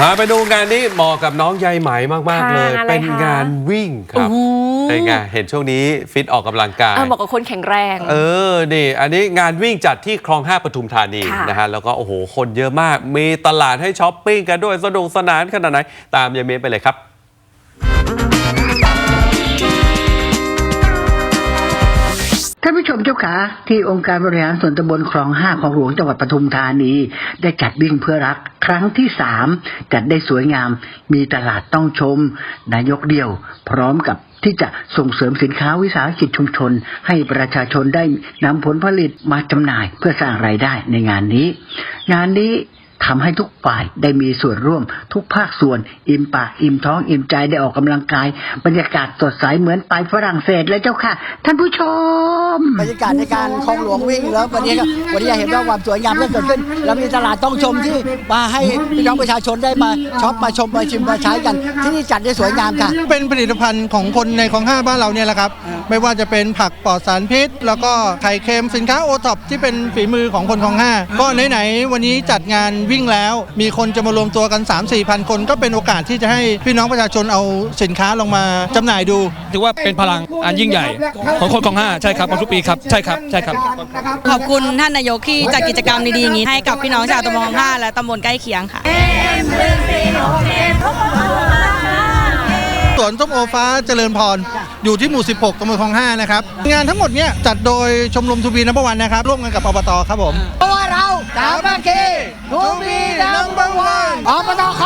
พาไปดูงานนี้เหมาะกับน้องใยไหมมากๆค่ะเลยอะไรเป็นคะงานวิ่งครับโอ้โหเป็นไงเห็นช่วงนี้ฟิตออกกำลังกาย เออบอกกับคนแข็งแรง เออ นี่ อันนี้งานวิ่งจัดที่คลอง 5ปทุมธานีค่ะ นะฮะ แล้วก็ โอ้โห คนเยอะมาก มีตลาดให้ช้อปปิ้งกันด้วย สนุกสนานขนาดไหน ตามยายเมย์ไปเลยครับ ท่านผู้ชมเจ้าขาที่องค์การบริหารส่วนตำบลคลองห้าของหลวงจังหวัดปทุมธานี ได้จัดวิ่งเพื่อรัก ครั้งที่สามจัดได้สวยงาม มีตลาดต้องชม นายกเดียว พร้อมกับที่จะส่งเสริมสินค้าวิสาหกิจชุมชน ให้ประชาชนได้นำผลผลิตมาจำหน่ายเพื่อสร้างรายได้ในงานนี้ งานนี้ ทำให้ทุกฝ่ายได้มีส่วนร่วม ทุกภาคส่วน อิ่มปากอิ่มท้องอิ่มใจได้ออกกำลังกาย บรรยากาศสดใสเหมือนไปฝรั่งเศสเลยเจ้าค่ะ ท่านผู้ชม บรรยากาศในการคลองหลวงวิ่งแล้ววันนี้ก็วันนี้เห็นว่าความสวยงามที่เกิดขึ้น แล้วมีตลาดต้องชมที่มาให้พี่น้องประชาชนได้มาช็อปมาชมมาชิมมาใช้กัน ที่นี่จัดได้สวยงามค่ะ เป็นผลิตภัณฑ์ของคนในของห้าบ้านเราเนี่ยแหละครับ ไม่ว่าจะเป็นผักปลอดสารพิษ แล้วก็ไข่เค็มสินค้าโอท็อปที่เป็นฝีมือของคนของห้าก็ไหนๆวันนี้จัดงานวิ่งแล้ว มีคนจะมารวมตัวกัน 3 4 0 0 0คนก็เป็นโอกาสที่จะให้พี่น้องประชาชนเอาสินค้าลงมาจำหน่ายดู ถือว่าเป็นพลังอันยิ่งใหญ่ ของคนของห้าใช่ครับของทุกปีครับใช่ครับใช่ครับ ขอบคุณท่านนายกที่จัดกิจกรรมดีๆอย่างนี้ให้กับพี่น้องชาวตำบลห้าและตำบลใกล้เคียงค่ะสว นส้มโอฟ้าเจริญพร อยู่ที่หมู่ 16ตำบลคลอง5นะครับ งานทั้งหมดเนี่ยจัดโดยชมรมทูบีนับวันนะครับ ร่วมกันกับอบตครับผม เพราะว่าเราสามัคคีทูบีนัมเบอร์วันอบตคลองห้าเย้